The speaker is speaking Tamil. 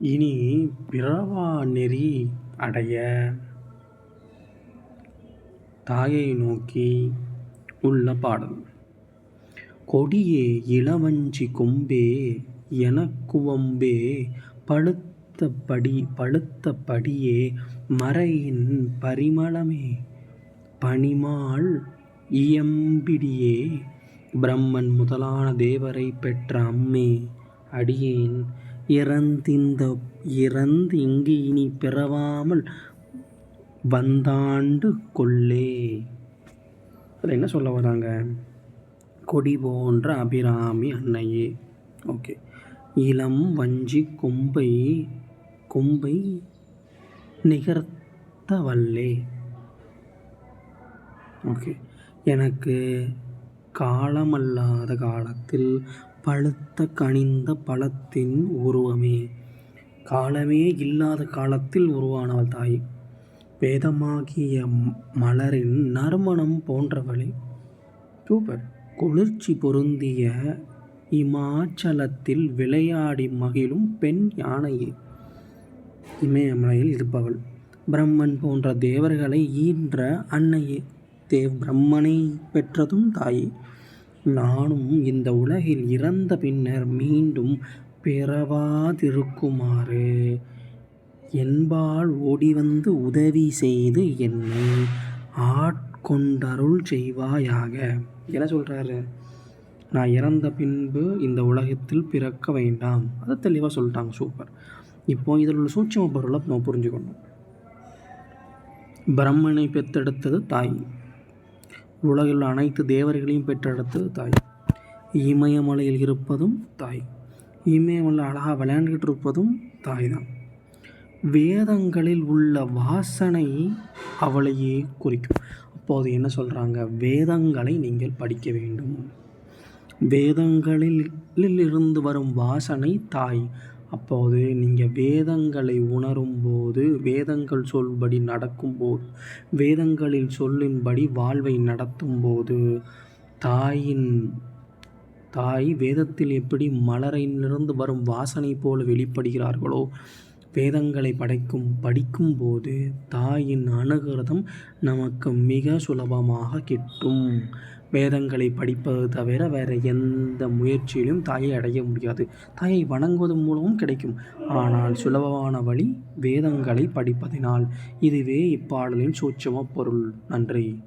இனி பிறவா நெறி அடைய தாயை நோக்கி உள்ள பாடல். கொடியே இளவஞ்சி கொம்பே எனக்குவம்பே பழுத்த படி பழுத்த படியே மறையின் பரிமளமே பனிமாள் இயம்பிடியே பிரம்மன் முதலான தேவரை பெற்ற அம்மே அடியேன் இறந்திந்த இறந்திங்கு இனி பிறவாமல் வந்தாண்டு கொள்ளே. அதில் என்ன சொல்ல வராங்க? கொடி போன்ற அபிராமி அன்னையே. ஓகே. இளம் வஞ்சி கொம்பை கொம்பை நிகர்த்த வல்லே ஓகே. எனக்கு காலமல்லாத காலத்தில் பழுத்த கனிந்த பழத்தின் உருவமே. காலமே இல்லாத காலத்தில் உருவானவள் தாய். வேதமாகிய மலரின் நறுமணம் போன்றவளே. சூப்பர் குளிர்ச்சி பொருந்திய இமாச்சலத்தில் விளையாடி மகிழும் பெண் யானையே. இமயமலையில் இருப்பவள் பிரம்மன் போன்ற தேவர்களை ஈன்ற அன்னையே. தேவ் பிரம்மனை பெற்றதும் தாயே. நானும் இந்த உலகில் இறந்த பின்னர் மீண்டும் பிறவாதிருக்குமாறு. என்பால் ஓடிவந்து உதவி செய்து என்னை ஆட்கொண்டருள் செய்வாயாக. என்ன சொல்கிறாரு நான் இறந்த பின்பு இந்த உலகத்தில் பிறக்க வேண்டாம். அதை தெளிவாக சொல்லிட்டாங்க. சூப்பர். இப்போ இதில் உள்ள சூட்சம பொருளை நம்ம புரிஞ்சுக்கணும். பிரம்மனை பெற்றெடுத்தது தாய். உலகில் அனைத்து தேவர்களையும் பெற்றெடுத்தது தாய். இமயமலையில் இருப்பதும் தாய். இமயமலை அழகாக விளையாண்டுக்கிட்டு இருப்பதும் தாய் தான் வேதங்களில் உள்ள வாசனை அவளையே குறிக்கும். அப்போது என்ன சொல்கிறாங்க வேதங்களை நீங்கள் படிக்க வேண்டும். வேதங்களில் இருந்து வரும் வாசனை தாய். அப்போது நீங்கள் வேதங்களை உணரும்போது வேதங்கள் சொல்படி நடக்கும்போது வேதங்களில் சொல்லின்படி வாழ்வை நடத்தும்போது தாயின் தாய் வேதத்தில் எப்படி மலரிலிருந்து வரும் வாசனை போல வெளிப்படுகிறார்களோ வேதங்களை படைக்கும் படிக்கும்போது தாயின் அனுகிரதம் நமக்கு மிக சுலபமாக கிட்டும். வேதங்களை படிப்பது தவிர வேறு எந்த முயற்சியிலும் தாயை அடைய முடியாது. தாயை வணங்குவதன் மூலமும் கிடைக்கும். ஆனால் சுலபமான வழி வேதங்களை படிப்பதினால். இதுவே இப்பாடலின் சூட்சம பொருள். நன்றி.